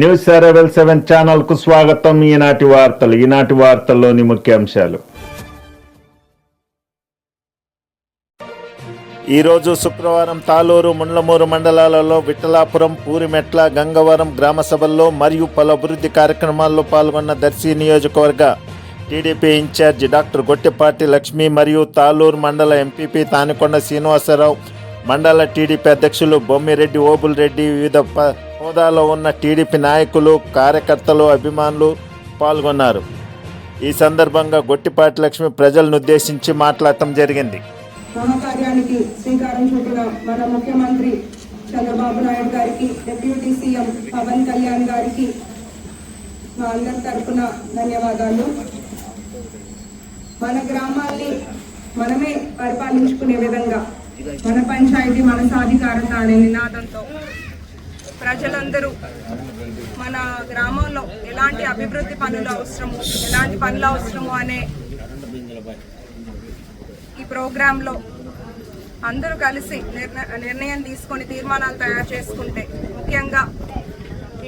News seven seven ఛానల్కు స్వాగతం. ఈనాటి వార్తలు ఈనాటి వార్తల్లోని ముఖ్యాంశాలు. ఈరోజు శుక్రవారం తాలూరు ముండ్లమూరు మండలాలలో విఠలాపురం పూరిమెట్ల గంగవరం గ్రామ సభల్లో మరియు పలు అభివృద్ధి కార్యక్రమాల్లో పాల్గొన్న దర్శి నియోజకవర్గ TDP incharge doctor Gottipati Lakshmi మరియు తాలూరు మండల ఎంపీపీ తానికొండ శ్రీనివాసరావు మండల టీడీపీ అధ్యక్షులు బొమ్మిరెడ్డి ఓబుల్ రెడ్డి వివిధ హోదాలో ఉన్న టీడీపీ నాయకులు కార్యకర్తలు అభిమానులు పాల్గొన్నారు. ఈ సందర్భంగా గొట్టిపాటి లక్ష్మి ప్రజలను ఉద్దేశించి మాట్లాడటం జరిగింది. మహాకార్యానికి శ్రీకారం చుట్టిన మన ముఖ్యమంత్రి చంద్రబాబు నాయుడు గారికి డిప్యూటీ సీఎం పవన్ కళ్యాణ్ గారికి మా అందరి తరఫున ధన్యవాదాలు. మన గ్రామాల్ని మనమే పరిపాలించుకునే విధంగా మన పంచాయతీ మన సాధికారత అనే నినాదంతో ప్రజలందరూ మన గ్రామంలో ఎలాంటి అభివృద్ధి పనులు అవసరము ఎలాంటి పనులు అవసరము అనే ఈ ప్రోగ్రాంలో అందరూ కలిసి నిర్ణయం తీసుకొని తీర్మానాలు తయారు చేసుకుంటే ముఖ్యంగా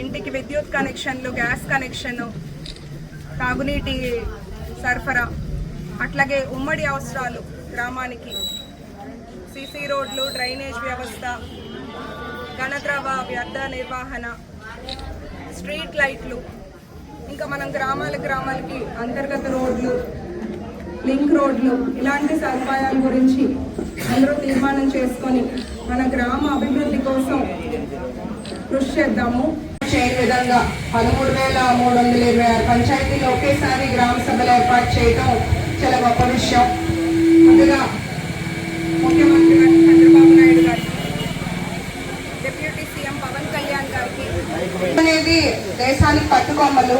ఇంటికి విద్యుత్ కనెక్షన్లు గ్యాస్ కనెక్షన్ తాగునీటి సరఫరా అట్లాగే ఉమ్మడి అవసరాలు గ్రామానికి సీసీ రోడ్లు డ్రైనేజ్ వ్యవస్థ ఘనద్రవ వ్యర్థ నిర్వహణ స్ట్రీట్ లైట్లు ఇంకా మనం గ్రామాల గ్రామాలకి అంతర్గత రోడ్లు లింక్ రోడ్లు ఇలాంటి సదుపాయాల గురించి అందరూ తీర్మానం చేసుకొని మన గ్రామ అభివృద్ధి కోసం కృషి చేద్దాము. చేయని విధంగా పదమూడు వేల మూడు వందల ఇరవై ఆరు పంచాయతీలు ఒకేసారి గ్రామ సభలు ఏర్పాటు చేయడం చాలా గొప్ప విషయం. అందుగా ముఖ్యమంత్రి గారు చంద్రబాబు నాయుడు గారికి డిప్యూటీ సీఎం పవన్ కళ్యాణ్ గారికి అనేది దేశానికి పట్టుకొమ్మలు.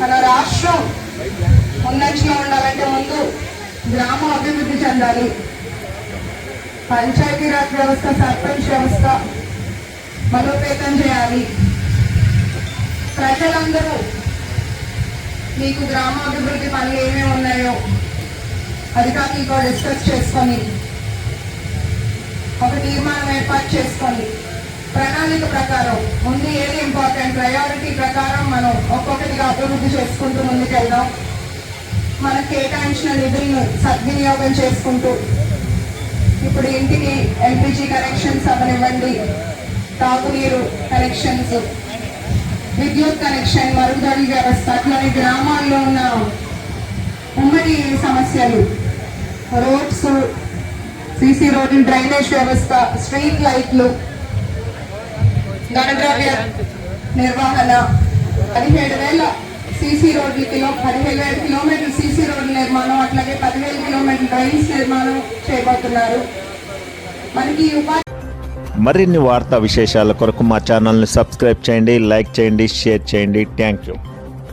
మన రాష్ట్రం ముందంచులో ఉండాలంటే ముందు గ్రామం అభివృద్ధి చెందాలి. పంచాయతీరాజ్ వ్యవస్థ సర్పంచ్ వ్యవస్థ బలోపేతం చేయాలి. ప్రజలందరూ మీకు గ్రామాభివృద్ధి పనులు ఏమేమి ఉన్నాయో అధికారులతో డిస్కస్ చేసుకొని ఒక తీర్మానం ఏర్పాటు చేసుకొని ప్రణాళిక ప్రకారం ముందు ఏది ఇంపార్టెంట్ ప్రయారిటీ ప్రకారం మనం ఒక్కొక్కటిగా అభివృద్ధి చేసుకుంటూ ముందుకెళ్దాం. మనకు కేటాయించిన నిధులను సద్వినియోగం చేసుకుంటూ ఇప్పుడు ఇంటికి ఎల్పిజి కనెక్షన్స్ అవనివ్వండి తాగునీరు కనెక్షన్స్ విద్యుత్ కనెక్షన్ మరుగుదొడి వ్యవస్థ అట్లనే గ్రామాల్లో ఉన్న ఉమ్మడి సమస్యలు రోడ్స్ సీసీ రోడ్లు డ్రైనేజ్ వ్యవస్థ స్ట్రీట్ లైట్లు గణద్రవ్య నిర్వహణ. పదిహేడు వేల సీసీ రోడ్లు కిలో పదిహేడు వేల కిలోమీటర్లు సీసీ రోడ్ల నిర్మాణం అట్లాగే పదివేల కిలోమీటర్ల రైల్స్ నిర్మాణం చేయబోతున్నారు మనకి ఉపాధి మరిన్ని వార్తా విశేషాల కొరకు మా ఛానల్ని సబ్స్క్రైబ్ చేయండి లైక్ చేయండి షేర్ చేయండి. Thank you.